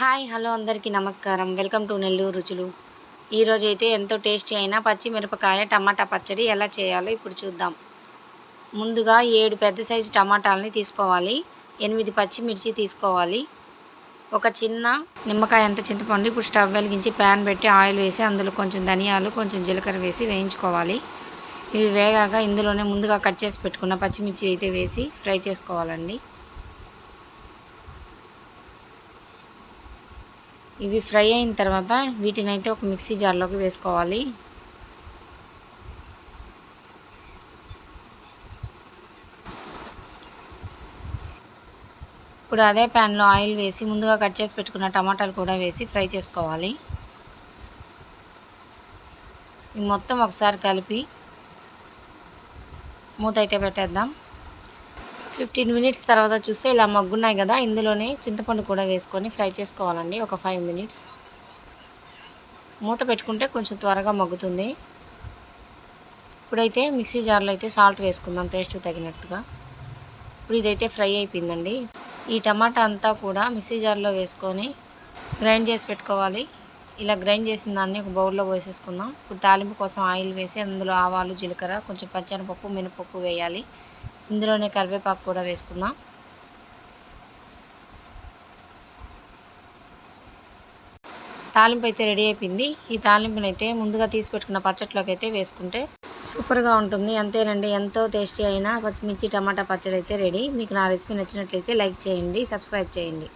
Hi hello అందరికీ నమస్కారం. Welcome to Nellore రుచులు. ఈరోజు అయితే ఎంతో టేస్టీ అయిన పచ్చిమిరపకాయ టమాటా పచ్చడి ఎలా చేయాలో ఇప్పుడు చూద్దాం. ముందుగా ఏడు పెద్ద సైజు టమాటాలని తీసుకోవాలి. ఎనిమిది పచ్చిమిర్చి తీసుకోవాలి. ఒక చిన్న నిమ్మకాయ అంత చింతపండు ఇప్పుడు స్టవ్ వెలిగించి ప్యాన్ పెట్టి ఆయిల్ వేసి అందులో కొంచెం ధనియాలు కొంచెం జీలకర్ర వేసి వేయించుకోవాలి. ఇవి వేగాక ఇందులోనే ముందుగా కట్ చేసి పెట్టుకున్న పచ్చిమిర్చి అయితే వేసి ఫ్రై చేసుకోవాలండి. ఇవి ఫ్రై అయిన తర్వాత వీటిని అయితే ఒక మిక్సీ జార్లోకి వేసుకోవాలి. ఇప్పుడు అదే ప్యాన్లో ఆయిల్ వేసి ముందుగా కట్ చేసి పెట్టుకున్న టమాటాలు కూడా వేసి ఫ్రై చేసుకోవాలి. ఈ మొత్తం ఒకసారి కలిపి మూత అయితే పెట్టేద్దాం. ఫిఫ్టీన్ మినిట్స్ తర్వాత చూస్తే ఇలా మగ్గున్నాయి కదా ఇందులోనే చింతపండు కూడా వేసుకొని ఫ్రై చేసుకోవాలండి ఒక ఫైవ్ మినిట్స్ మూత పెట్టుకుంటే కొంచెం త్వరగా మగ్గుతుంది. ఇప్పుడైతే మిక్సీ జార్లో అయితే సాల్ట్ వేసుకుందాం టేస్ట్ తగినట్టుగా. ఇప్పుడు ఇదైతే ఫ్రై అయిపోయిందండి. ఈ టమాటా అంతా కూడా మిక్సీ జార్లో వేసుకొని గ్రైండ్ చేసి పెట్టుకోవాలి. ఇలా గ్రైండ్ చేసిన దాన్ని ఒక బౌల్లో పోసేసుకుందాం. ఇప్పుడు తాలింపు కోసం ఆయిల్ వేసి అందులో ఆవాలు జీలకర్ర కొంచెం పచ్చనిపప్పు మినపప్పు వేయాలి. ఇందులోనే కరివేపాకు కూడా వేసుకుందాం. తాలింపు అయితే రెడీ అయిపోయింది. ఈ తాలింపుని అయితే ముందుగా తీసి పెట్టుకున్న పచ్చట్లోకి అయితే వేసుకుంటే సూపర్గా ఉంటుంది. అంతేనండి ఎంతో టేస్టీ అయిన పచ్చిమిర్చి టమాటా పచ్చడి అయితే రెడీ. మీకు నా రెసిపీ నచ్చినట్లయితే లైక్ చేయండి సబ్స్క్రైబ్ చేయండి.